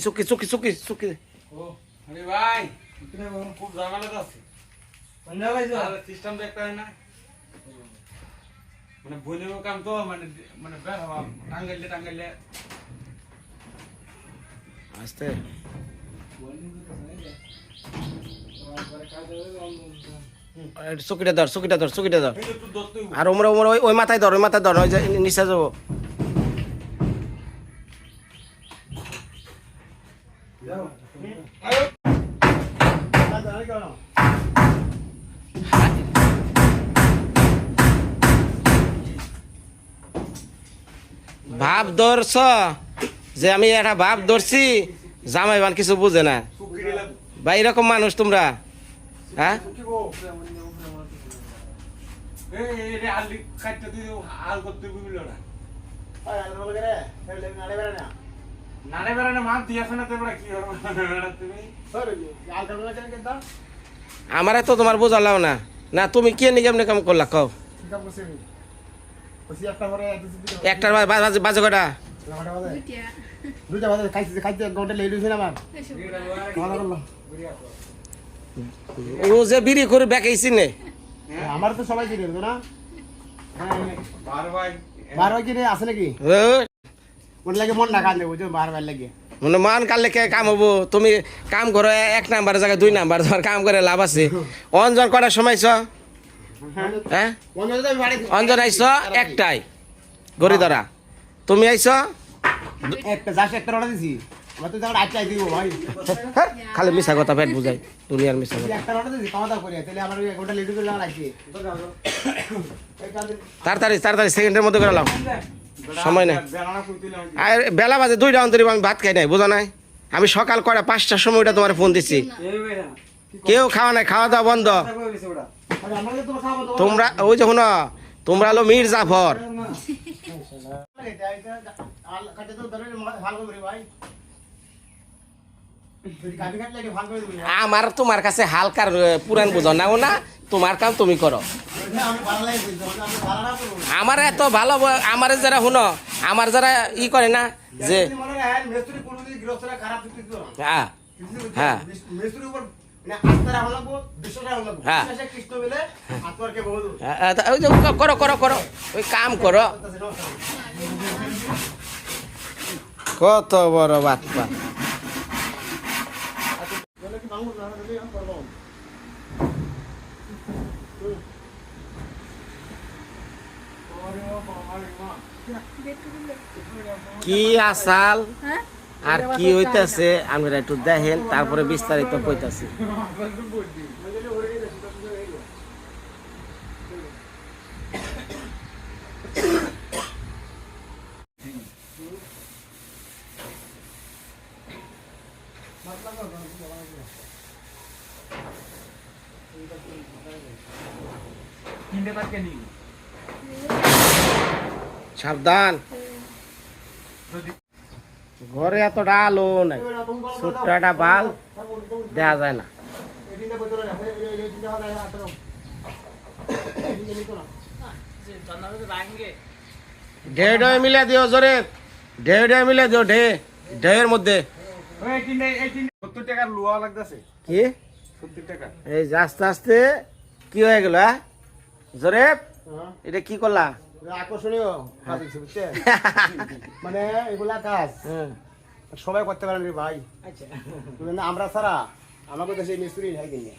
ওই চুকি চুকি চুকি চুকি। ও আরে ভাই খুব ঝামেলা আছে। সিস্টেম তো একটা হয় না। মানে বইলেও কাম তো মানে মানে টাঙ্গাইলে টাঙ্গাইলে। আস্তে। চুকিটা ধর চুকিটা ধর চুকিটা ধর। আর ওমরা ওমরা ওই মাথায় ধর ওই মাথায় ধর ওই নিচে যাব। ভাব ধরছ যে আমি একটা ভাব ধরছি, জামাই জামাইবান কিছু বুঝে না। বা এরকম মানুষ তোমরা হ্যাঁ? আমার তো তোমার বোঝালাম না। না, তুমি কে নিয়ে কেমনি কাম করলা, কও? একটার বাজে বাজে কটা দুইটা। বাজে খাইতে খাইতে এক ঘণ্টা লেট হয়েছে আমার? খাওয়া দাওয়া করলাম ও যে বিড়ি করে বেকাইছি নে আমার তো সবাই কিনে না? হ্যাঁ বার কিনে আছে নাকি? লাগে মন না কান্দে বুঝছ বার বার লাগে। মানে মান কালে কে কাম হব? তুমি কাম করো এক নাম্বার জায়গায় দুই নাম্বার তোমার কাম করে লাভ আছে। অঞ্জন কটার সময় ছ হ্যাঁ? অঞ্জন একটাই। গড়ি ধরা তুমি হ্যাঁ, খালি মিশা কথা পেট বুঝাই। দুনিয়ার মিশা তাড়াতাড়ি তাড়াতাড়ি সেকেন্ডের মধ্যে করে সময় নেই। বেলা বাজে দুইটা অন্তরিব আমি ভাত খাই নাই বোঝা নাই? আমি সকাল কটা পাঁচটার সময় ওটা তোমার ফোন দিচ্ছি কেউ খাওয়া নাই খাওয়া দাওয়া বন্ধ তোমরা ওই যে শুনো তোমরা হলো মীর জাফর। আমার তোমার কাছে হালকার পুরান বুঝো নাও না তোমার কাম তুমি করো। না আমার এত ভালো আমার যারা শুনো আমার যারা ই করে না যে হয় না। হ্যাঁ হ্যাঁ। হ্যাঁ। বিশ্বাসে কৃষ্ণ বলে আত্মারকে বহু আহ, আহ, তা ওই যে করো করো করো। ওই কাম করো। কত বড় বাচ্চা। কি আসাল? হ্যাঁ? আর কি হইতাছে আমরা একটু দেখেন তারপরে বিস্তারিত কইতাছি। সাবধান। ঘরে এতটা আলো নাই। ছোট্ট একটা বাল দেখা যায় না। ঢেউ ঢেউ মিলে দিও জোরে। ঢেউ ঢেউ মিলে দিও ঢে ঢেউয়ের মধ্যে। এই কিনে এই কিনে 70 টাকার লোয়া লাগতাছে। কি? এই আস্তে আস্তে কি হয়ে গেল হ্যাঁ? জোরে এটা কি করলা? আকর্ষণীয়। বুঝছে? মানে এগুলা কাজ। হুম। সবাই করতে পারেন রে ভাই। আচ্ছা। না, আমরা ছাড়া আমাকে দেশে মিস্ত্রি নাই কিনে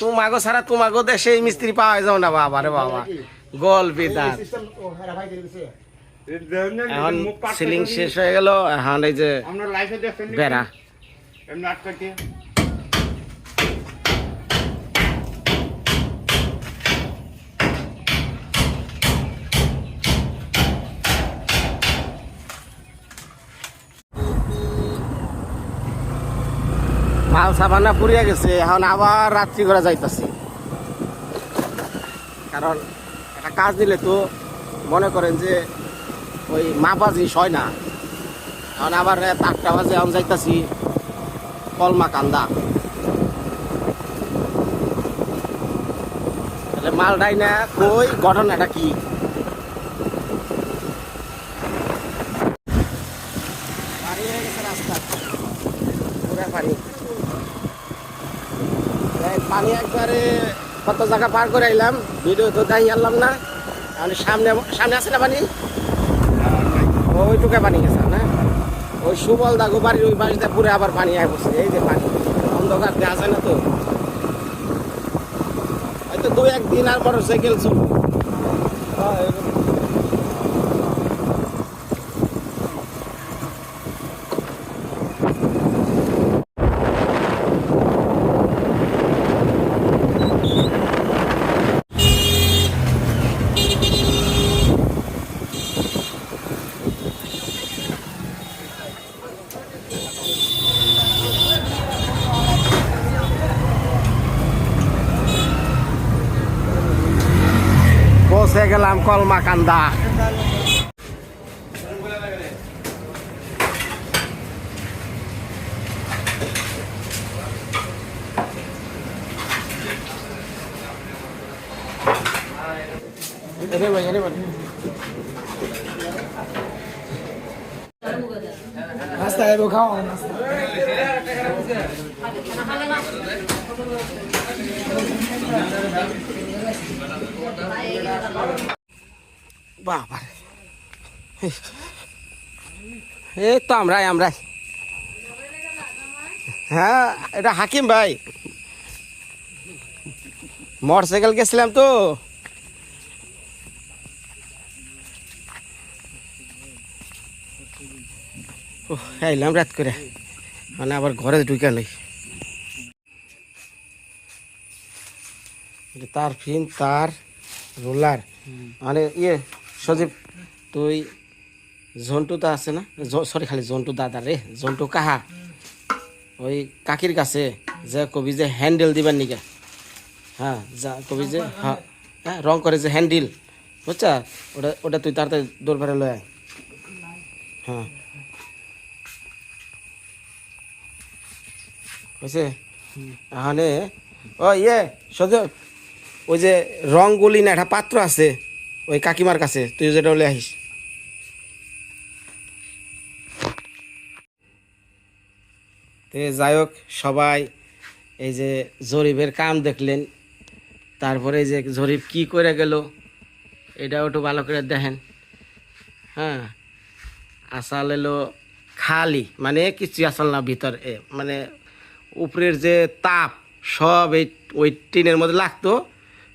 তোমাগো ছাড়া তোমাগো দেশে মিস্ত্রি পাওয়া যাও না বাবা রে বাবা। গল্পে তার সিস্টেম ও ভাই দিয়ে দিছে। এখন সিলিং শেষ হয়ে গেল এখন এই যে আমরা লাইফে দেখছেন নাকি? বেড়া। এমনি সাবানা পুড়িয়া গেছে, এখন আবার রাত্রি করে যাইতাছি। কারণ একটা কাজ দিলে তো মনে করেন যে ওই মাপাজি হয় না। এখন আবার আটটা বাজে, এখন যাইতাছি কলমা কান্দা। তাহলে মালটাই না কই, ঘটনাটা কি বাড়ি হয়ে গেছে রাস্তা কত জায়গা পার করে এলাম ভিডিও তো দেখাই আনলাম না। আমি সামনে সামনে আছে না পানি? ওইটুকু পানি গেছে, না? ওই সুবল দাগো বাড়ির ওই বাড়িতে পুরে আবার পানি আয় এই যে পানি। অন্ধকার দেওয়া যায় না তো। হয়তো দু একদিন আর মোটর সাইকেল চলবো পৌঁছে গেলাম কলমাকান্দা এরে ভাই এরে ভাই নাস্তা এবার খাও নাস্তা বাবা আমরাই হ্যাঁ গেছিলাম তো। আইলাম রাত করে। মানে আবার ঘরে ঢুকে নেই। তার ফিন, তার রোলার। মানে ইয়ে সজীব তুই জন্টুটা আছে না? সরি খালি জন্টু দাদা রে। জন্টু কাহা? ওই কাকির কাছে যে কবি যে হ্যান্ডেল দিবার নিকে? হ্যাঁ যা কবি যে হ্যাঁ হ্যাঁ রং করে যে হ্যান্ডেল বুঝছা? ওটা ওটা তুই তাড়াতাড়ি দৌড় ফেরে লয়। হ্যাঁ। হয়েছে এখানে ও ইয়ে সজীব ওই যে রংগুলি না, একটা পাত্র আছে, ওই কাকিমার কাছে, তুই যেটা বলে আহিস। যাই হোক, সবাই এই যে জরিফের কাম দেখলেন, তারপরে যে জরিপ কি করে গেল, এটাও একটু ভালো করে দেখেন। হ্যাঁ আসাল এলো খালি মানে কিছু আসল না ভিতর মানে উপরের যে তাপ, সব এই ওই টিনের মধ্যে লাগতো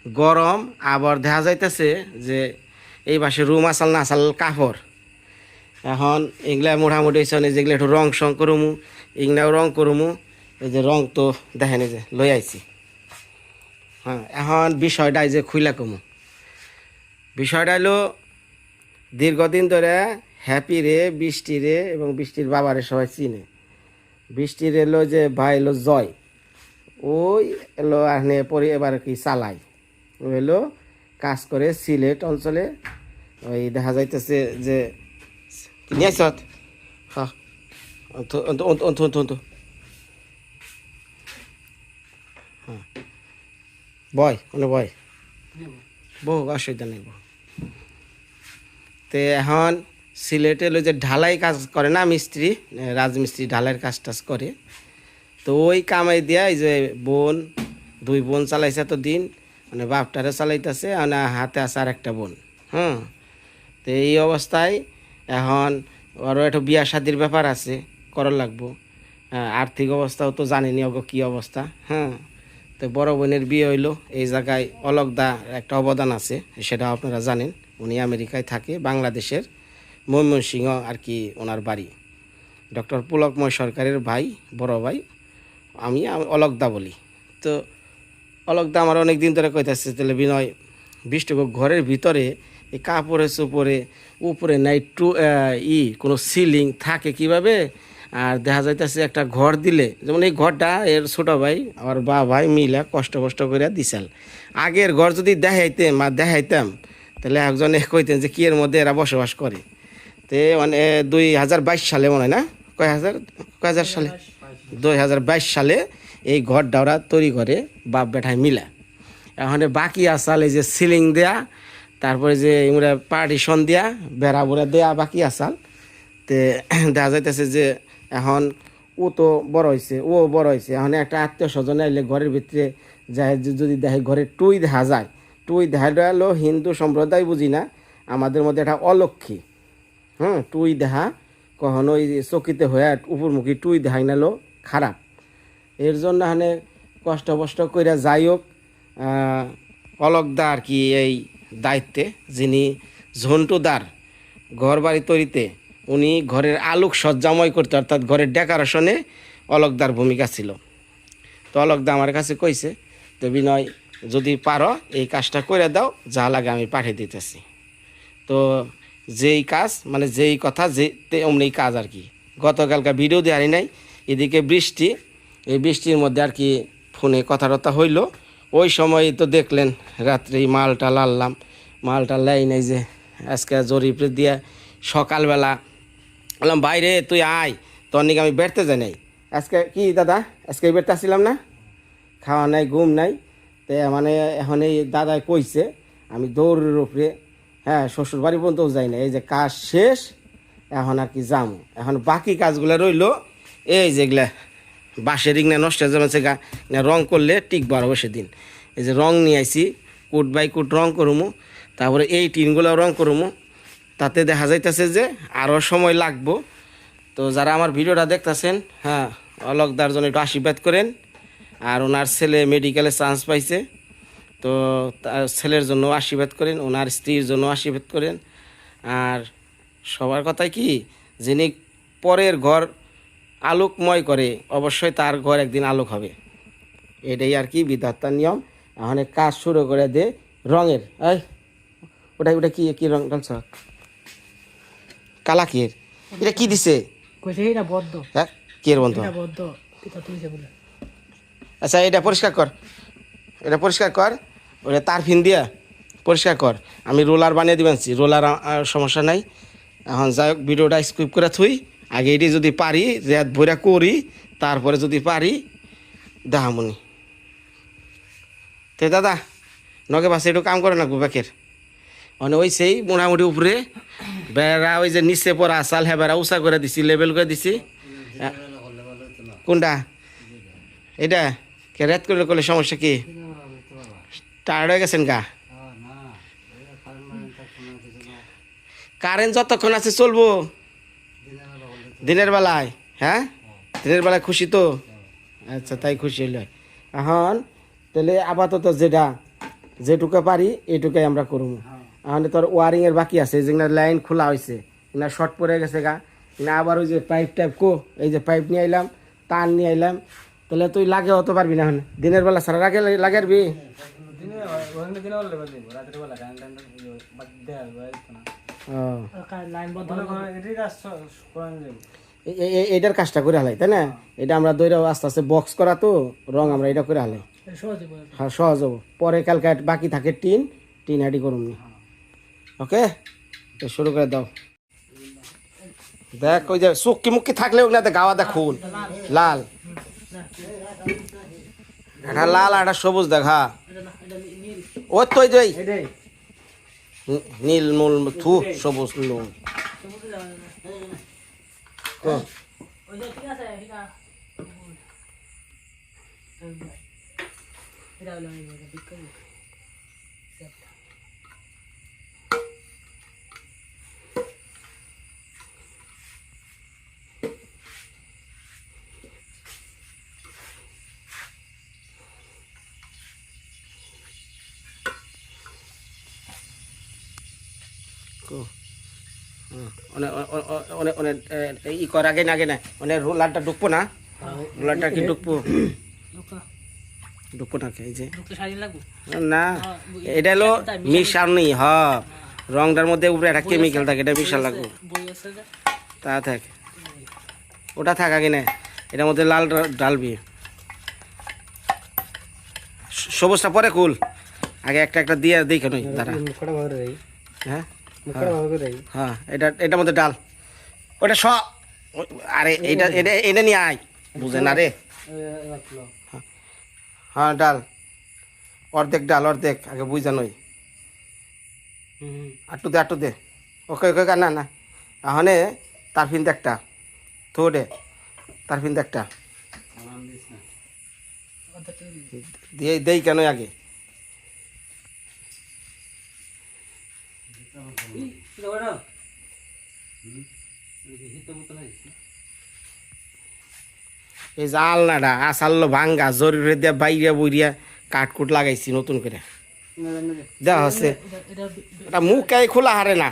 গরম, আবার দেখা যাইতেছে যে এই পাশে রুম আসাল না, আসাল কাপড়। এখন এগুলা মোটামুটি হইছে যেগুলো একটু রং সং করমু, এগুলাও রং করমু, এই যে রং তো দেখেন যে লই আইছি। হ্যাঁ এখন বিষয়টা যে খুইলা কমু। বিষয়টা হলো দীর্ঘদিন ধরে হ্যাপি রে, বৃষ্টি রে এবং বৃষ্টির বাবারে সবাই চিনে। বৃষ্টির এলো যে ভাই এলো জয়, ওই এলো আনে পরে এবার কি চালাই। এলো কাজ করে সিলেট অঞ্চলে। ওই দেখা যাইতেছে যে হ্যাঁ। অসুবিধা নেই এখন সিলেটে হলো যে ঢালাই কাজ করে না মিস্ত্রি রাজমিস্ত্রি ঢালাইয়ের কাজ টাজ করে। তো ওই কামাই দিয়া এই যে বোন, দুই বোন চালাইছে তো দিন মানে বাপটারে চালাইতেছে মানে হাতে আছে আর একটা বোন হ্যাঁ তো এই অবস্থায় এখন আরও একটু বিয়া শাদির ব্যাপার আছে করার লাগবো। হ্যাঁ, আর্থিক অবস্থাও তো জানেনি অগ কী অবস্থা হ্যাঁ তো বড় বোনের বিয়ে হইল এই জায়গায় অলকদা একটা অবদান আছে সেটা আপনারা জানেন। উনি আমেরিকায় থাকে বাংলাদেশের ময়মনসিংহ আর কি ওনার বাড়ি। ডক্টর পুলকময় সরকারের ভাই বড় ভাই আমি আম- অলকদা বলি। তো অলকদা আমার অনেক দিন ধরে কইতেছে তাহলে বিনয় বিষ্ণুক ঘরের ভিতরে এই কাপড়ে চোপড়ে উপরে নাই টু ই কোনো সিলিং থাকে কীভাবে? আর দেখা যাইতেছে একটা ঘর দিলে যেমন এই ঘরটা এর ছোট ভাই আমার বা ভাই মিলা কষ্ট কষ্ট করে দিছাল আগের ঘর যদি দেখাইতেম আর দেখাইতাম তাহলে একজনে কইতেন যে কি এর মধ্যে এরা বসবাস করে। তে মানে দুই হাজার বাইশ সালে মনে হয় না? কয় হাজার? কয় হাজার সালে? দুই হাজার বাইশ সালে এই ঘরটা ওরা তৈরি করে বাপ বেঠায় মিলা। এখন বাকি আসাল এই যে সিলিং দেয়া, তারপরে যে ইমরা পার্টিশন দেয়া, বেড়া বুড়া দেয়া বাকি আসাল। তে দেখা যাইতেছে যে এখন ও তো বড় হয়েছে ও বড় হয়েছে এখন একটা আত্মীয় স্বজন আইলে ঘরের ভিতরে যাই যদি দেখে ঘরে টুই দেখা যায়, টুই দেখা হলো হিন্দু সম্প্রদায় বুঝি না, আমাদের মধ্যে একটা অলক্ষী। হুম, টুই দেখা কখনো ওই চকিতে হয়ে উপরমুখী টুই দেখাই নালো খারাপ। এর জন্য হানে কষ্ট কষ্ট করে যাই হোক অলকদা আর কি এই দায়িত্বে যিনি ঝন্টুদার ঘর বাড়ি তৈরিতে উনি ঘরের আলোক সজ্জাময় করতে, অর্থাৎ ঘরের ডেকোরেশনে অলকদার ভূমিকা ছিল। তো অলকদা আমার কাছে কইছে, তো বিনয়, যদি পারো এই কাজটা করে দাও, যা লাগে আমি পাঠিয়ে দিতেছি। তো যেই কাজ মানে যেই কথা, যে অমনি কাজ আর কি। গতকালকে ভিডিও দেওয়ারই নাই, এদিকে বৃষ্টি এই বৃষ্টির মধ্যে আর কি ফোনে কথাবার্তা হইল। ওই সময় তো দেখলেন রাত্রি মালটা লাললাম। মালটা লাই নাই যে আজকে জরিপে দিয়ে সকালবেলা বললাম বাইরে তুই আয়, তোর নাকি আমি বেড়তে যাই নাই। আজকে কি দাদা? আজকে বেড়তে আসছিলাম না? খাওয়া নাই, ঘুম নাই। তে মানে এখন এই দাদাই কইছে, আমি দৌড়ের উপরে হ্যাঁ শ্বশুর বাড়ি পর্যন্ত যাই না এই যে কাজ শেষ, এখন আর কি যাম। এখন বাকি কাজগুলো রইল, এই যেগুলা বাঁশের রিং না নষ্ট হয়ে যাবে গা না রং করলে টিকবো আরও বেশি দিন। এই যে রং নিয়ে আইছি, কুট বাই কুট রং করুমু, তারপরে এই টিনগুলো রং করুমু। তাতে দেখা যাইতেছে যে আরও সময় লাগবো। তো যারা আমার ভিডিওটা দেখতেছেন হ্যাঁ অলকদার জন্য একটু আশীর্বাদ করেন। আর ওনার ছেলে মেডিকেলে চান্স পাইছে। তো তার ছেলের জন্য আশীর্বাদ করেন, ওনার স্ত্রীর জন্য আশীর্বাদ করেন। আর সবার কথাই কি, যিনি পরের ঘর আলোকময় করে অবশ্যই তার ঘর একদিন আলোক হবে। এটাই আর কি বিধাতার নিয়ম। এখন কাজ শুরু করে দে রঙের এই ওটা ওটা কি কি রং ঢালছ কালা কি এটা কি দিছে? হ্যাঁ বন্ধু? আচ্ছা এটা পরিষ্কার কর। এটা পরিষ্কার কর। ওটা তার ফিন দিয়া পরিষ্কার কর। আমি রোলার বানিয়ে দিবেনছি রোলার সমস্যা নাই। এখন যাই হোক ভিডিওটা স্কিপ করে থুই। আগে এটি যদি পারি রেত ভরা করি তারপরে যদি পারি দেখামনি তে দাদা নগে পাশে একটু কাম করে না গুবাকের মানে ওই সেই মোটামুটি উপরে বেড়া ওই যে নিচে পড়া আসাল হ্যাঁ বেড়া উষা করে দিছি লেবেল করে দিছি। কোনটা? এটা? কে রেত করলে করলে সমস্যা কি? টায়ার্ড হয়ে গেছেন গা? কারেন্ট যতক্ষণ আছে চলবো। দিনের বেলায় হ্যাঁ? দিনের বেলায় খুশি তো? আচ্ছা তাই খুশি হইল। এখন, তাহলে আপাতত যেটা, যেটুকু পারি এইটুকুই আমরা করব। এখন তোর ওয়ারিং এর বাকি আছে যেগুলো লাইন খোলা হয়েছে না শর্ট পড়ে গেছে গা, না আবার ওই যে পাইপ টাইপ কো, এই যে পাইপ নিয়ে আইলাম তার নিয়ে আইলাম, তাহলে তুই লাগে হতে পারবি না দিনের বেলা সারা লাগে লাগে এটার কাজটা করে হালাই, তাই না? এটা আমরা দইরা আস্তে আস্তে বক্স করা তো, রং আমরা এটা করে হালাই। হ্যাঁ সহজ হব। পরে কালকে বাকি থাকে টিন টিন হাডি করুন ওকে? শুরু করে দাও। দেখ, ওই যে সুক্কি মুক্কি থাকলেও না গাওয়া দেখ খুন লাল। এটা লাল আর একটা সবুজ দেখ হ্যাঁ। ওই তো, ওই যে এই। এটাই নী- নীল মূল থু সবুজ নুন ও, ওই যে ঠিক আছে এটা এটা হলো আমি বলে ঠিক করি কো। হুম, অনে- অ- অ- অ- অনে- অনে, এ, ই কর আগে না আগে না। মানে রোলারটা ঢুকবো না? রোলারটা কি ঢুকবো লোকটা ঢুকবো না এই যে। না এটা হলো মিশানি হ। রংটার মধ্যে উপরে একটা কেমিক্যাল থাকে এটা মিশাল লাগবে। তা থাক। ওটা থাক আগে না। এটার মধ্যে লাল ডালবি সবুজটা পরে কুল আগে একটা একটা দিয়ে দেখে নই দাঁড়া। মুখটা ভালো রে? হ্যাঁ? হ্যাঁ। এটা এটার মধ্যে ডাল। ওটা স আরে এটা এটা এটা নিয়ে আয়। বুঝে না রে। হ্যাঁ ডাল। অর্ধেক ডাল অর্ধেক আগে বুঝা নই। আটটু দে আটটু দে। ওকে ওকে না না। আহনে তার ফিন একটা। থো দে। তার ফিন একটা। দিয়ে দেই কেন আগে। এই যে আলনাটা আসাল্লো ভাঙ্গা জরুরি দিয়ে বাইরে বইরিয়া কাঠকুট লাগাইছি নতুন করে। দেওয়া হচ্ছে। এটা খোলা হারে না।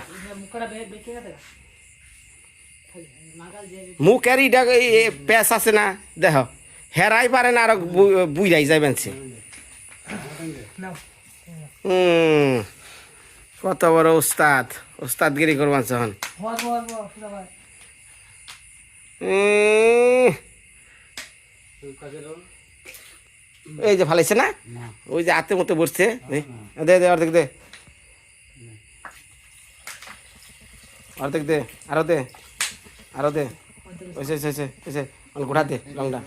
গেছে মুখের ইটা পেঁচ আছে না দেখ। হেরাই পারে না আর বুঝাই যাইবেন সে। হুম, কত বড় উস্তাদ? উস্তাদগিরি করবান যখন। এই যে ফালাইছে না? ওই যে হাতে মতো বসছে। দে, দে দে অর্ধেক দে। অর্ধেক দে আরও দে আরও দে। ওইসে ওইসে ওইসে ঘোড়া দে রংটা।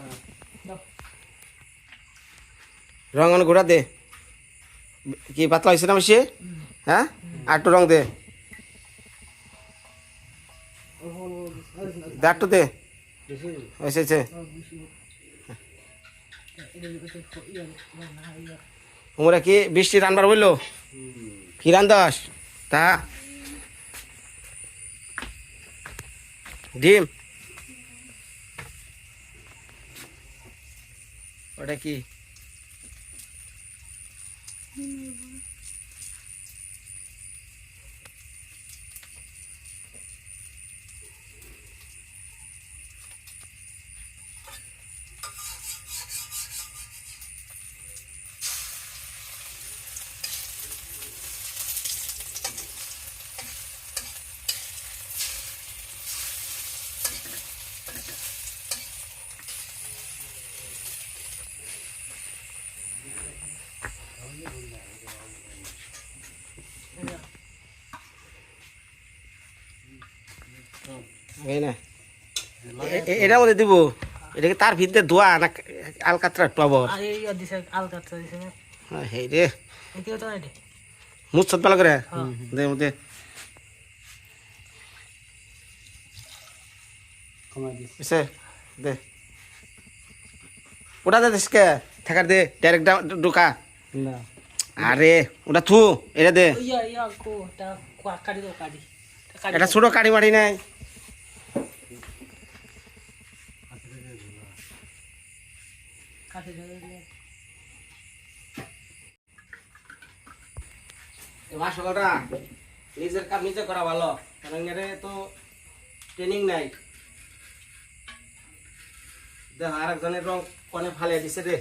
রং অন ঘোড়া দে। কি পাতলা হয়েছে না বেশি হ্যাঁ? একটু রং দে। দে একটু দে। ওইসে তোমরা কি বৃষ্টি রান্নার বলল? কি রান্দাস তা ডিম? ওটা কি? এই না। এ- এ- এটার মধ্যে দিব। এটাকে তার ভিতরে ধোয়া না আলকাতরা টবর আর এই আর দিছে আলকাতরা দিছে হেই রে। এদিকে তো নাই রে মুছত ভালো করে? দে মধ্যে দে। ওটা দে দেশকে। থাকার দে ডাইরেক্ট ঢোকা আরে ওটা থু এটা দে। ইয়া ইয়া কো কাটি কাটি কাটি। এটা ছোট কাড়ি মারি নাই। মাসলটা নিজের কাজ নিজে করা ভালো। কারণ এর তো ট্রেনিং নাই। দেখ আর একজনের রং কনে ফালে দিছে রে।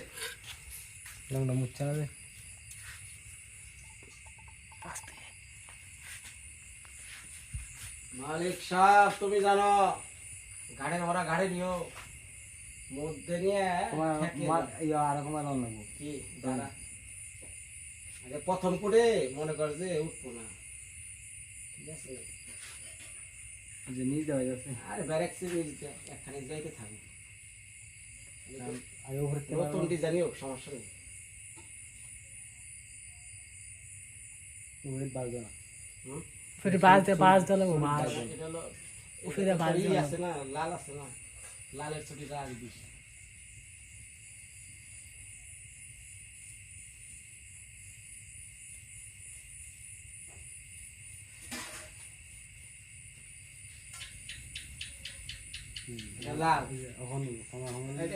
রংটা মুচ্ছে না রে। মালিক সাহেব তুমি জানো গাড়ি ভরা গাড়ি নিও। মধ্যে নিয়ে। ইয়া লাগবো। কি? দাঁড়া। প্রথম করে মনে কর যে উঠবো না। ঠিক আছে? যে নিজ দেওয়া যাচ্ছে। আরে ব্যারেক সিরিজ একখানে যাইতে থাকবে। নতুন ডিজাইন হোক সমস্যা নেই। বাজবে না। হুম? ফির বাজ দে বাজ দলে বাজ উপরে এটা বাজ ই দেওয়া। আছে না লাল আছে না। লালের ছুটিটা আর বেশি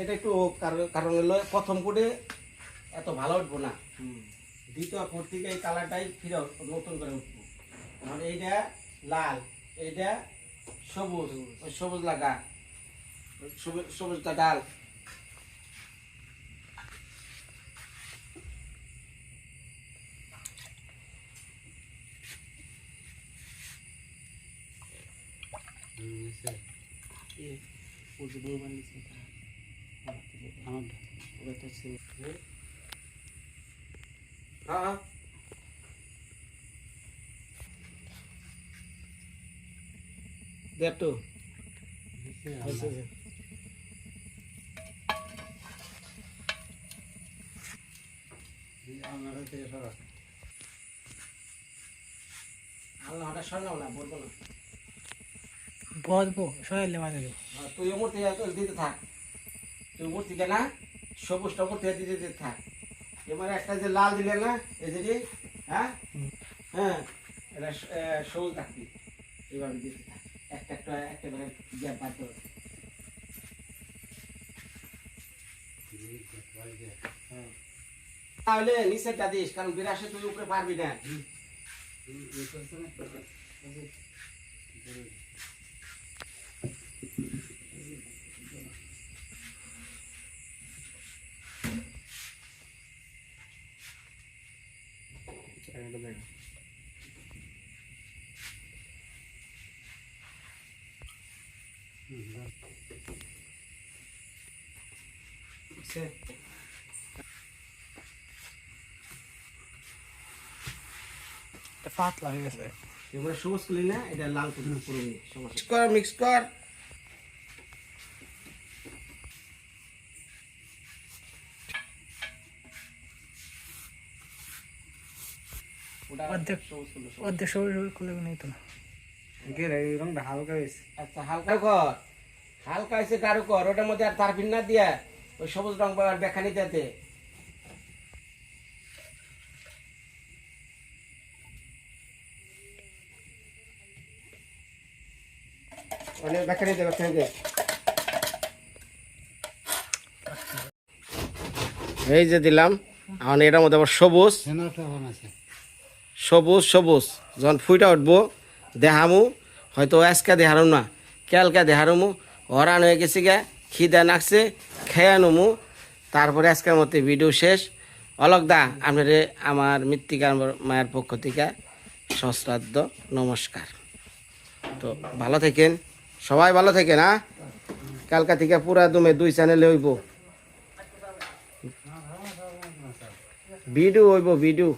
এটা একটু কারণ- হলো প্রথম কোটে এত ভালো উঠবো না। দ্বিতীয় কোট থেকে এই কালারটাই ফিরে নতুন করে উঠবো। মানে এইটা লাল এইটা সবুজ সবুজ লাগা। ওই সবুজ সবুজটা ডাল হ্যাঁ দেখ তো হয়েছে যে। আল্লাহ হঠাৎ সরাও না বলব না বলব সরাইলে মানে হ্যাঁ, তুই মূর্তি দিতে থাক তুই মূর্তি কেনা সবুজটা উপর থেকে দিতে দিতে থাক। এবারে একটা যে লাল দিলে না যে, হ্যাঁ? হ্যাঁ এটা সবুজ রাখবি এইভাবে দিতে থাক। একটা একটা একটা করে গ্যাপ বাদ দেবে হ্যাঁ। তাহলে নিচেরটা দিস কারণ বিরাশে তুই উপরে পারবি না বুঝছে? পাতলা হয়ে গেছে। এবারে সবুজ করলি না এটা লাল করবি পুরো মিক্স কর মিক্স কর। ওটা অর্ধেক সবুজ করল, শরীর খুলে নেই তো। না রংটা হালকা হয়েছে। আচ্ছা হালকা। কর হালকা হয়েছে গাঢ় কর ওটার মধ্যে আর তার না দিয়া ওই সবুজ রং ব্যাখ্যা নিতে এই যে। দিলাম, এখন এটার মধ্যে আবার সবুজ। সবুজ সবুজ। যখন ফুইটা উঠবো দেহামু হয়তো আজকে দেহারম না, কালকে দেহারমু হরান হয়ে গেছি গা, খিদা নাকছে খেয়ে নমু। তারপরে আজকের মতো ভিডিও শেষ। অলক দা, আপনারে আমার মৃত্তিকার মায়ের পক্ষ থেকে সশ্রাদ্ধ, নমস্কার। তো ভালো থাকেন। সবাই ভালো থেকে না কালকা থেকে পুরা দমে দুই চ্যানেলে হইব। ভিডিও হইব ভিডিও।